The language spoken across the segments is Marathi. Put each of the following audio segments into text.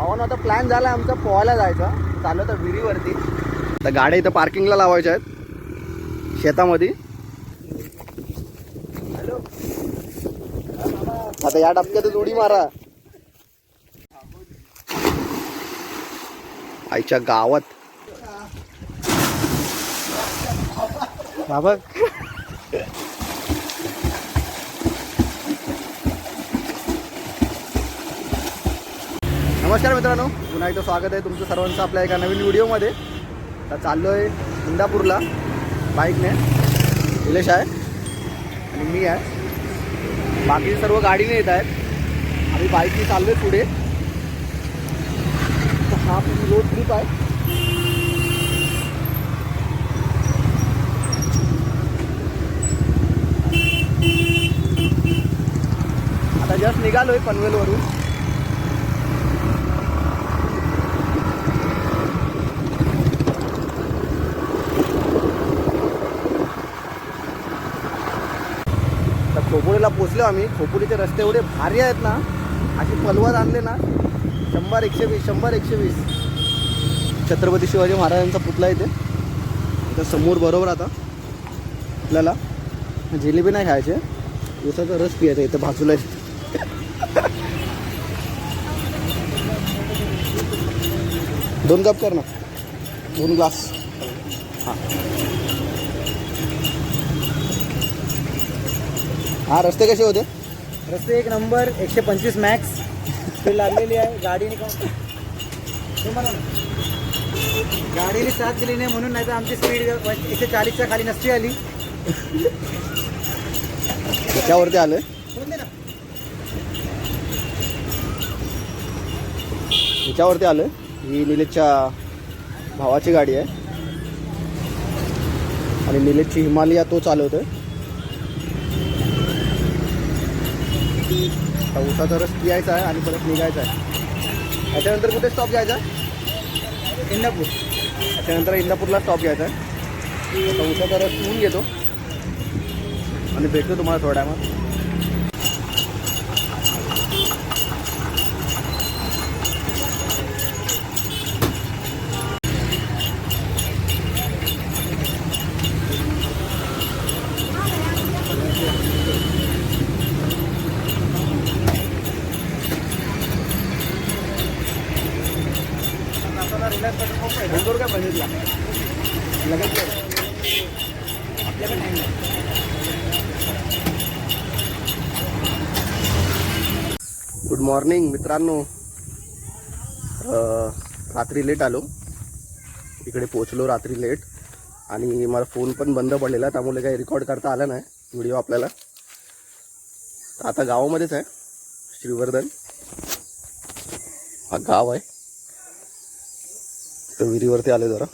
भावानं आता प्लॅन झाला आमचा पोहायला जायचा. चालू तर विहिरीवरती. तर गाड्या इथं पार्किंगला लावायच्या आहेत. शेतामध्ये. आता या टप्प्यातच उडी मारा. आईच्या गावात. बाबा नमस्कार मित्रांनो पुन्हा एकदा स्वागत आहे तुमचं सर्वांचं आपल्या एका नवीन व्हिडिओमध्ये. तर चाललो आहे इंदापूरला बाईकने. निलेश आहे आणि मी आहे. बाकी सर्व गाडीने येत आहेत. आम्ही बाईकने चाललो आहे पुढे हा रोड ट्रिप आहे. आता जस्ट निघालो आहे पनवेलवरून तर खोपोलीला पोचलो आम्ही. खोपोलीचे रस्ते एवढे भारी आहेत ना अशी पलवार आणले ना शंभर एकशे वीस शंभर एकशे वीस. छत्रपती शिवाजी महाराजांचा पुतळा इथे. आता समोर बरोबर आता आपल्याला जिलेबी नाही खायचे. उसाचा रस पियायचा इथे भाजूला दोन कप कर ना. दोन ग्लास. हां. हां रस्ते कसे होते? रस्ते एक नंबर एकशे पंचवीस मॅक्स ते लागलेली आहे गाडीने का. गाडीने साथ दिली नाही म्हणून नाही तर आमची स्पीड एकशे चाळीसच्या खाली नसती आली. त्याच्यावरती ना. ह्याच्यावरती आलोय ही निलेशच्या भावाची गाडी आहे. आणि निलेशची हिमालया तो चालवतोय. आता उसाचा रस पियायचा आहे आणि परत निघायचा आहे. त्याच्यानंतर कुठे स्टॉप घ्यायचा? आहे इंदापूर. त्याच्यानंतर इंदापूरला स्टॉप घ्यायचा आहे. आता उसाचा रस पिऊन घेतो. आणि भेटतो तुम्हाला थोड्या टायमात मॉर्निंग मित्रांनो. रात्री लेट आलो. इकडे पोचलो रात्री लेट आणि मला फोन पण बंद पडलेला त्यामुळे काही रेकॉर्ड करता आला नाही व्हिडिओ आपल्याला. आता गावामध्येच आहे श्रीवर्धन. हा गाव आहे. तर विहिरीवरती आले जरा.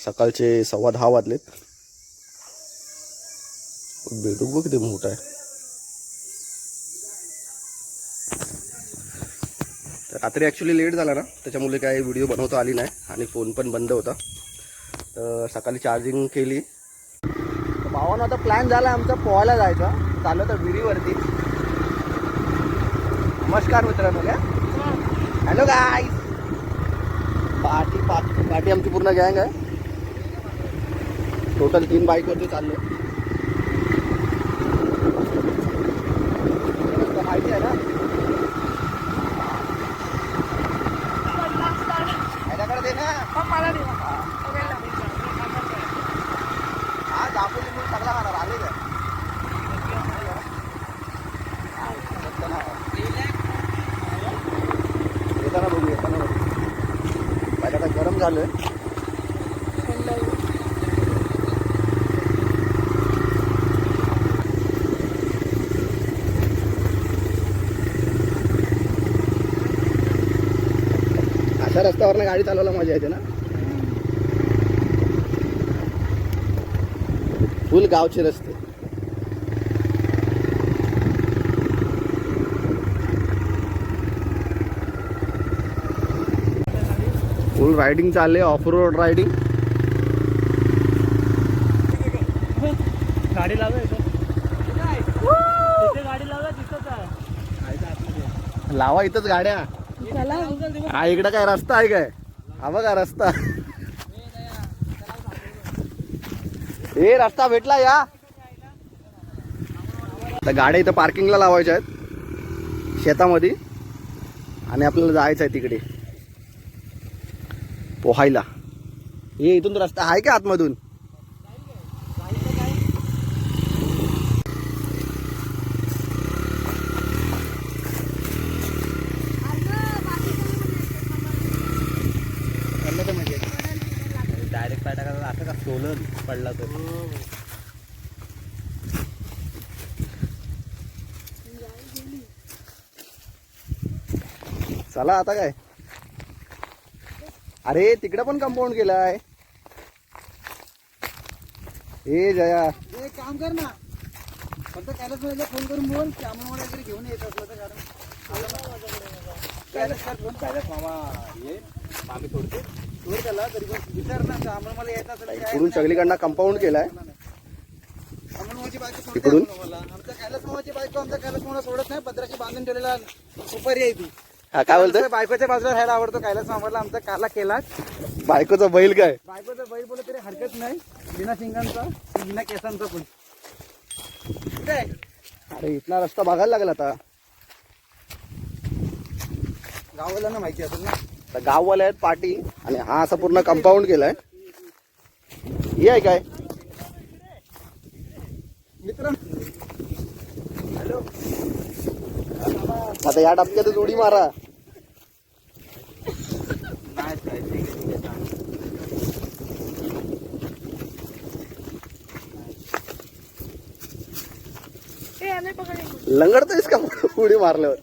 सकाळचे सव्वा दहा वाजलेत. बेडूक बघ किती मोठं आहे. रात्री ॲक्च्युली लेट झाला ना त्याच्यामुळे काय व्हिडिओ बनवता आली नाही आणि फोन पण बंद होता. तर सकाळी चार्जिंग केली. भावानं आता प्लॅन झाला आमचा पोहायला जायचा. चाललं तर विहिरीवरती. नमस्कार मित्रांनो काय hello guys party party party आमची पूर्ण गँग आहे. टोटल तीन बाईकवरती चाललो माहिती आहे ना ह्याच्याकडे दे ना हा दापोली म्हणून सगळा खाणार आले काय येताना बघू येताना बघू पहिला काय गरम झालंय अशा रस्त्यावरनं गाडी चालवायला मजा येते ना. फुल गावचे रस्ते. फुल रायडिंग चालले ऑफ रोड रायडिंग. गाडी लावा इथंच गाड्या. हा इकडं काय रस्ता आहे काय? हा बघा रस्ता. हे रस्ता भेटला या. तर गाड्या इथं पार्किंगला लावायच्या आहेत. शेतामध्ये. आणि आपल्याला जायचं आहे तिकडे. पोहायला. हे इथून रस्ता आहे का आतमधून डायरेक्ट पाय टाकायला असं का सोलर पडला तो चला आता काय? अरे तिकडे पण कंपाऊंड केलाय. ए जया. एक काम कर ना. फक्त कैलास मला फोन करून बोल की आम्हाला मला वगैरे घेऊन येत असलं तर कारण. कैलास काय फोन कैलास मामा ये. मामी सोडते. ना इकडून सगळीकडनं कंपाऊंड केलाय. इकडून? सोडत नाही पत्राची बांधून ठेवलेला सुपारी आहे ती. हा काय बोलतोय? आमच्या बायकोच्या बाजूला राहायला आवडतो कैलास मामाला आमचा काला केला बायकोचा बैल काय? बायकोचा बैल बोलत तरी हरकत नाही. बिना शिंगांचा बिना केसांचा पण अरे इथला रस्ता बघायला लागला आता. गावाला माहिती असेल ना. गाववाले आहेत पाटी आणि हा असा पूर्ण कंपाऊंड केलाय. हे आहे काय? मित्र? हॅलो? आता या टप्प्यातच उडी मारा. लंगडतोयस का उडी मारल्यावर?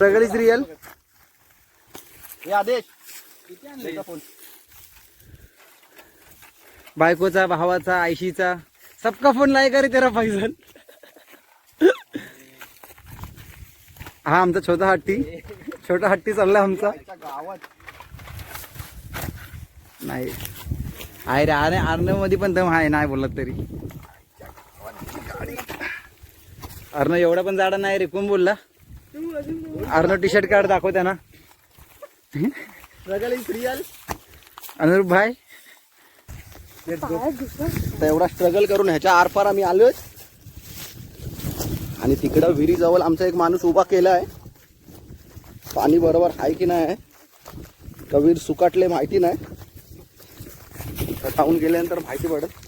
सगळीच रिअल हे आदेश. बायकोचा भावाचा आयशीचा सबका फोन लाय करे तेरा फैजल. हा आमचा छोटा हट्टी. छोटा हट्टी चालला आमचा. गावात नाही. आहे रे अरे अर्णवमध्ये पण दम आहे नाही बोलत तरी. अर्णव एवढा पण जाडा नाही रे कोण बोलला? अर्णव टी शर्ट काढ दाखव त्यांना. अनुरूप भाई. तर एवढा स्ट्रगल करून ह्याच्या आरपार आम्ही आलोय. आणि तिकडं विहिरीजवळ आमचा एक माणूस उभा केला आहे पाणी बरोबर आहे की नाही? का विहीर सुकाटले माहिती नाही. तर गेल्यानंतर माहिती पडत.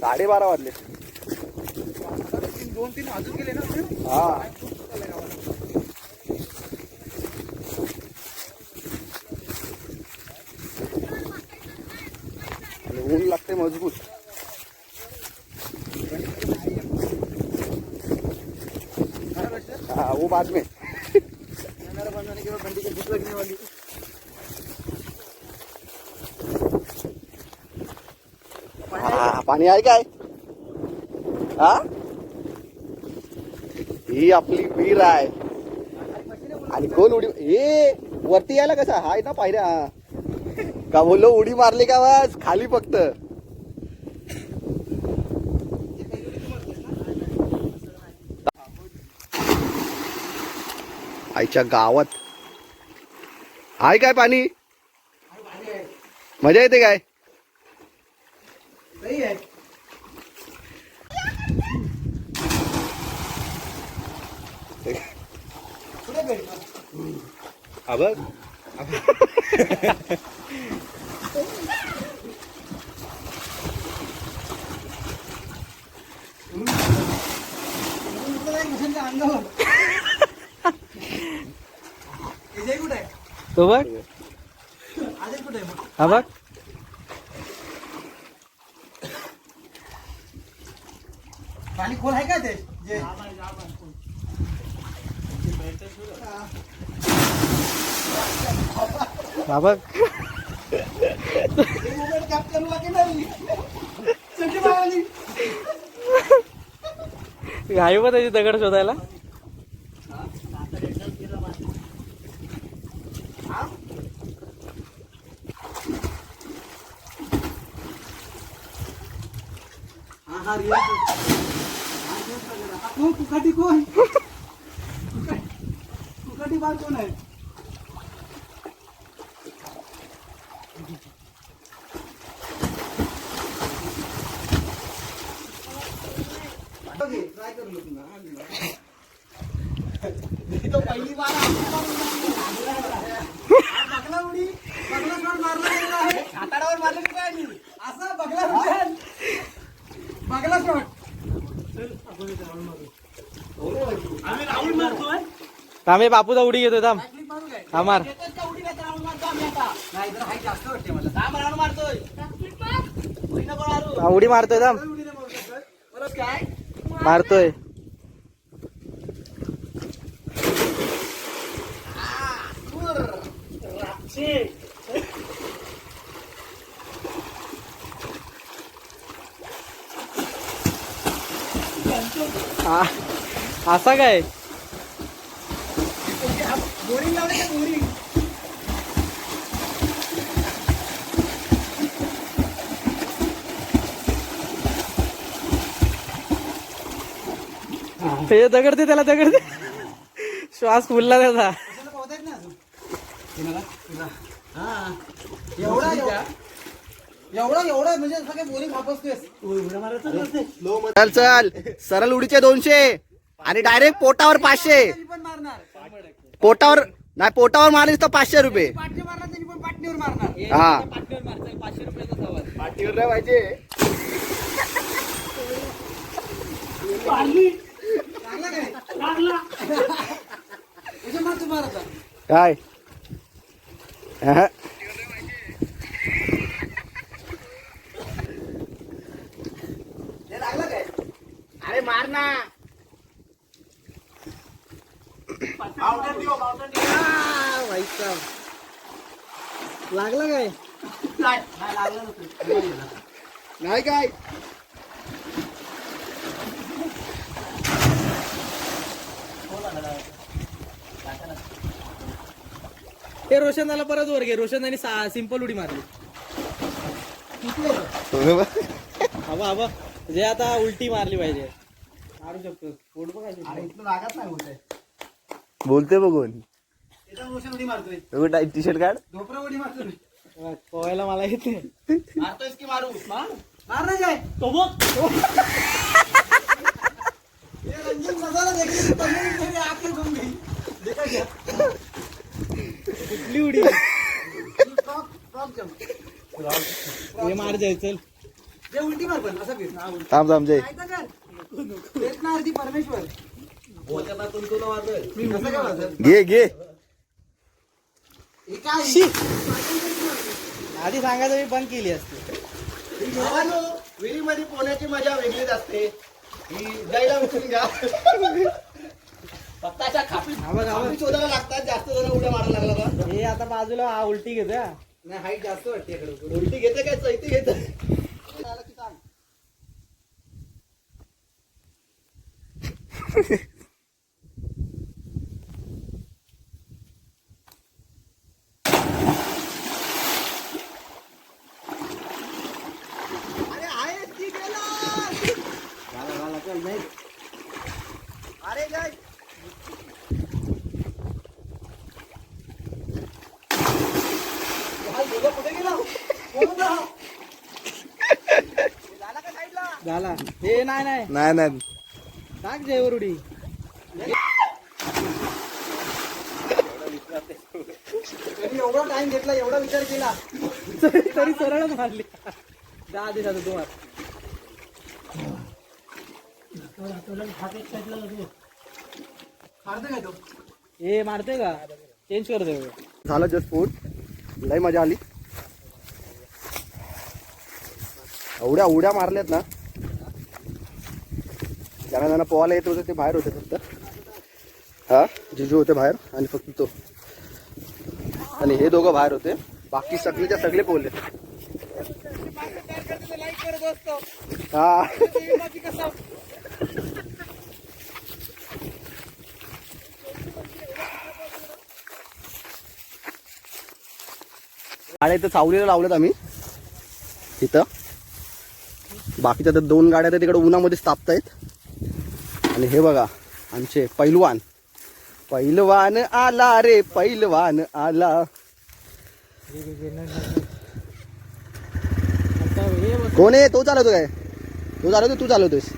साडेबारा वाजले. दोन तीन अजून गेले ना हा ऊन लागते मजबूत. हाँ वो बाद में हा, पाणी आहे काय? हा? ही आपली वीर आहे. आणि कोण उडी ए वरती यायला कसा? हाय ना पायऱ्या? का बोललो उडी मारली का बस? खाली फक्त. आईच्या गावात. आहे काय पाणी? मजा येते काय सही आहे कुठे भेटणार हा बघ तो बघ? हा बघ पाणी खोल आहे का ते जे बाबा. घाई बघ त्याची दगड शोधायला? कोण? कुकाटी कोण? कोण आहे ट्राय कर लो तुला तो पहिली बार बगला उडी बगला शॉट मारला गेला आहे हाताडावर मारलं की काय नाही असं बगला उडी बगला शॉट थांबे बापूचा उडी घेतो थांब बॅकफ्लिप मारू काय हा मार येतात का उडी नाही तर राऊंड मारतो आम्ही आता नाही जरा हाईट जास्त वाटते मला. दहा राऊंड मारतोय. उडी नको मारू. हा, उडी मारतोय थांब. उडी मारतोय. असा काय ते दगडते त्याला दगडते श्वास फुलला त्याचा एवढा एवढा एवढा म्हणजे बोरिंग चल चल सरळ उडीचे दोनशे आणि डायरेक्ट पोटावर पाचशे. त्यांनी पण मारणार पोटावर नाही पोटावर मारलीस तर पाचशे रुपये. पाटणे मारणार त्यांनी पण पाटणीवर मारणार. हा पाचशे रुपयाचा सवाल. पाठीवर नाही पाहिजे. लागला काय? लागला कशा मार तू मारता काय? अहं. हे लागला काय? अरे मार ना. लागला काय? नाही काय? हे रोशन झाला परत वर घे. रोशन आणि सिंपल उडी मारली. हवा हवा. जे आता उलटी मारली पाहिजे. मारू शकतो. पोट बघायचे लागत नाही होत बोलते बघून. टाईप टी शर्ट काढ पोहायला मला येते. मारतोयस की मारू? ना जाय. तो बघ. कुठली उडी? हे मार जाय चल. उलटी मार पण असं थांब थांब जय. परमेश्वर. घे घे. हे काय? आधी सांगायचं मी बंद केली असते. विहिरीमध्ये पोहण्याची मजा वेगळीच असते. ही जायला उचलून घ्या फक्ताच्या खापी शोधायला लागतात जास्त जण उड्या मारायला लागला का हे आता बाजूला हा उलटी घेतो. नाही हाईट जास्त वाटते इकडे. उलटी घेते काय? चैती घेते अरे आहे ती गेला घाला घाला चल नाही अरे काय कुठे गेला कोण होता हा? झाला हे नाही नाही. नाही नाही. टाक जयवर उडी एवढा टाइम घेतला एवढा विचार केला. तरी सरळच मारली. दहा दिवसाचा तुम्हाला मारतो काय तो? हे मारते का? चेंज करतोय झालं जस्ट फूड लय मजा आली. एवढ्या उड्या मारल्यात ना ज्यांना ज्यांना पोहायला येत होते ते बाहेर होते फक्त. हा जिजू होते बाहेर आणि फक्त तो. आणि हे दोघं बाहेर होते. बाकी सगळेच्या सगळे पोहले. हा. गाड्या इथं चावलीला लावल्यात आम्ही. तिथं बाकीच्या तर दोन गाड्या तर तिकडे उन्हामध्येच तापतायत आणि हे बघा आमचे पैलवान. पैलवान आला रे पैलवान आला. कोण आहे? तो चालवतो काय? तो चालवतो तू चालवतोस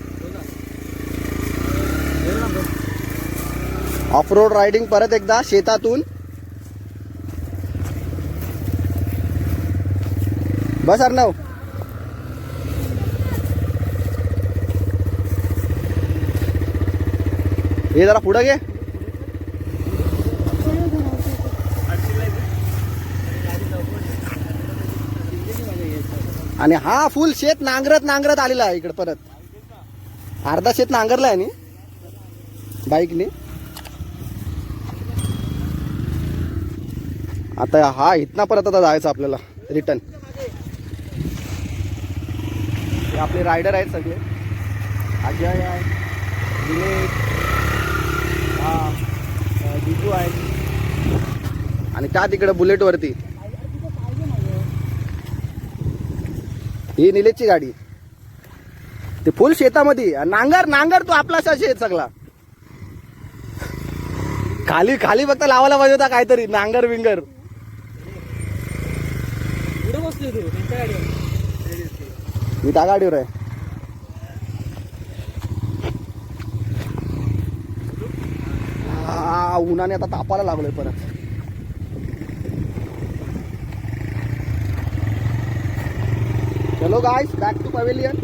ऑफ रोड रायडिंग परत एकदा शेतातून. बस अर्णव हे जरा पुढं घे. आणि हा फुल शेत नांगरत नांगरत आलेला आहे इकडं परत. अर्धा शेत नांगरला आहे नी बाईकने. आता हा इथना परत आता जायचं आपल्याला रिटर्न. आपले रायडर आहेत सगळे. अजय आहे दिनेश हा. आहे आणि त्या तिकडे बुलेटवरती ही निलेशची गाडी. ते फुल शेतामध्ये. नांगर नांगर तो आपलासा शेत सगळा. खाली खाली फक्त लावायला पाहिजे होता काहीतरी. नांगर विंगर. मी त्या गाडीवर आहे. उन्हाने आता तापायला लागलोय परत. चलो गाईस बॅक टू पवेलियन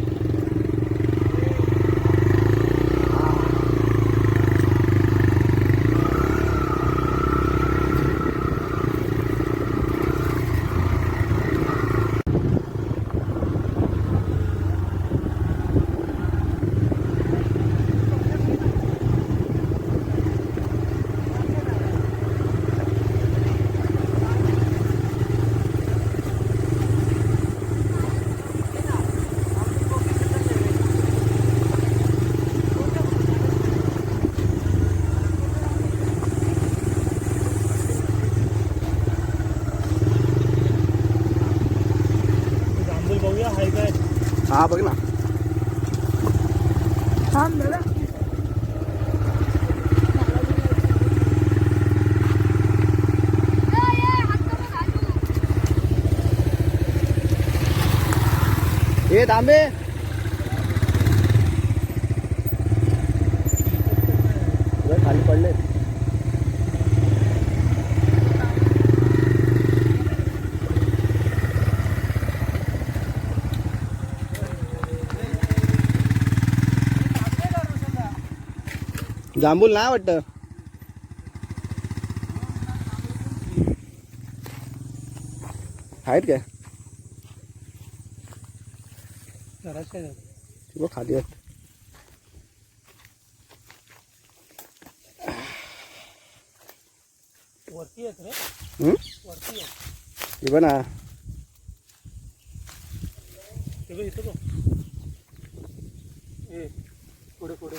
हा बघ ना हे थांबे लय खाली पडले जांभूल नाही वाटत. आहेत काय? बघ खाली आहेत. वरती आहेत रे? वरती आहेत. हे बघ ना. इथं बघ. ए पुढे पुढे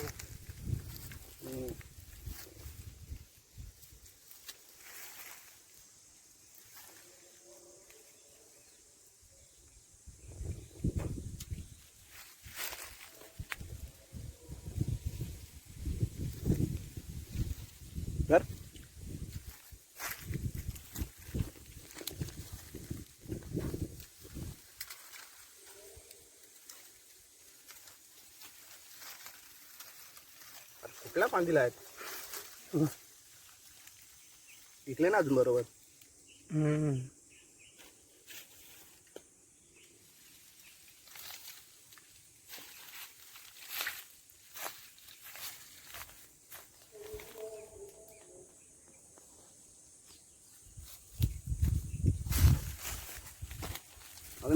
बघ. कर कुठल्या पांदीला आहेत? इकले ना अजून बरोबर.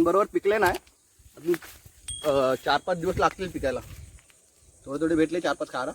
अजून बरोबर पिकले नाही. अजून चार पाच दिवस लागतील पिकायला. थोडे थोडे भेटले चार पाच खारा.